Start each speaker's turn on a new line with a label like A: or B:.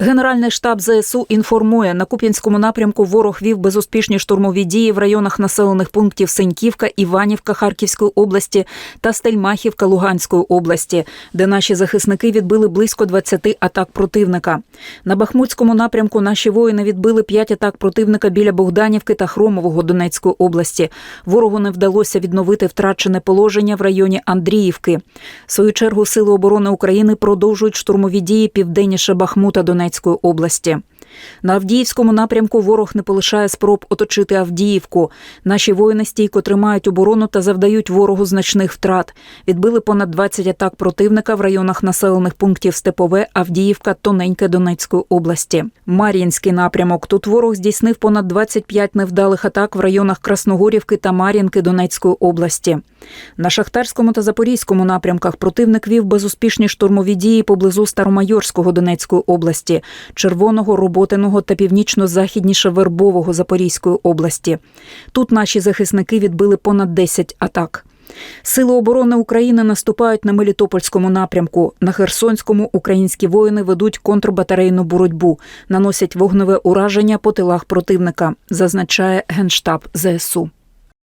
A: Генеральний штаб ЗСУ інформує, на Куп'янському напрямку ворог вів безуспішні штурмові дії в районах населених пунктів Сеньківка, Іванівка Харківської області та Стельмахівка Луганської області, де наші захисники відбили близько 20 атак противника. На Бахмутському напрямку наші воїни відбили 5 атак противника біля Богданівки та Хромового Донецької області. Ворогу не вдалося відновити втрачене положення в районі Андріївки. В свою чергу Сили оборони України продовжують штурмові дії південніше Бахмута Донецької області. На Авдіївському напрямку ворог не полишає спроб оточити Авдіївку. Наші воїни стійко тримають оборону та завдають ворогу значних втрат. Відбили понад 20 атак противника в районах населених пунктів Степове, Авдіївка, Тоненьке Донецької області. Мар'їнський напрямок. Тут ворог здійснив понад 25 невдалих атак в районах Красногорівки та Мар'їнки Донецької області. На Шахтарському та Запорізькому напрямках противник вів безуспішні штурмові дії поблизу Старомайорського Донецької області, Червоного, Роботиного та північно-західніше Вербового Запорізької області. Тут наші захисники відбили понад 10 атак. Сили оборони України наступають на Мелітопольському напрямку. На Херсонському українські воїни ведуть контрбатарейну боротьбу, наносять вогневе ураження по тилах противника, зазначає генштаб ЗСУ.